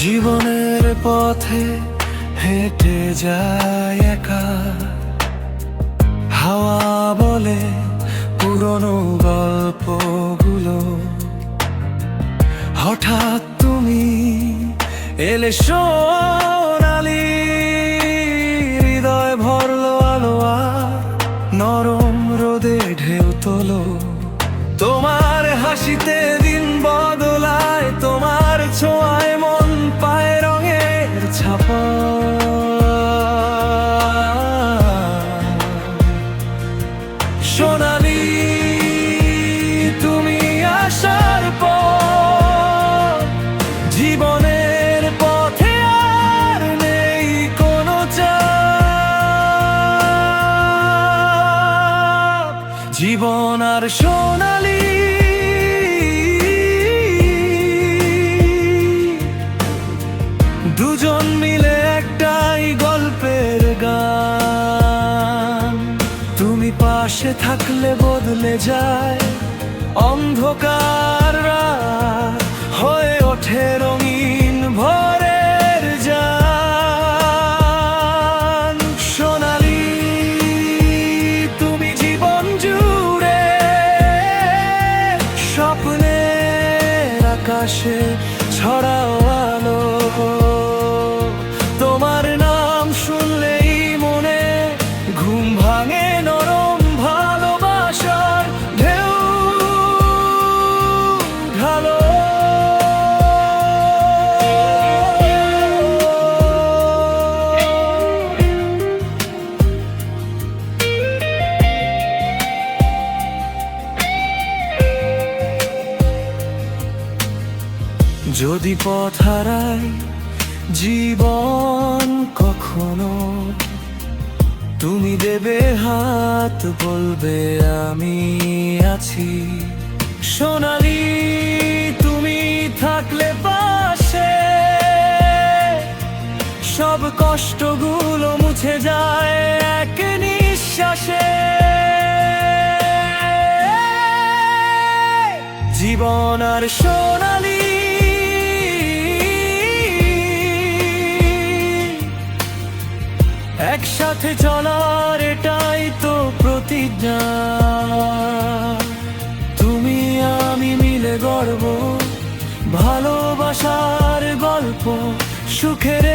জীবনের পথে হেঁটে যায় একা। হাওয়া বলে পুরনো গল্পগুলো। হঠাৎ তুমি এলে সোনালি, হৃদয় ভরলো আলো নরম রোদে ঢেউ তোলো। তোমার হাসিতে দিন বদলায়, তোমার ছোঁয়ায় সোনালি তুমি আসার পর জীবনের পথে নেই কোনো জীবন আর সোনালি পাশে থাকলে বদলে যায়। অন্ধকার হয়ে ওঠে রঙিন ভরের যান সোনালি, তুমি জীবন জুড়ে স্বপ্নের আকাশে ছড়াও যদি পথ হারাই জীবন কখনো তুমি দেবে হাত, বলবে আমি আছি। সোনালি, তুমি থাকলে পাশে। সব কষ্টগুলো মুছে যায় এক নিঃশ্বাসে। জীবন আর সোনালি একসাথে চলার এটাই তো প্রতিজ্ঞা। তুমি আমি মিলে গর্ব ভালোবাসার গল্প সুখের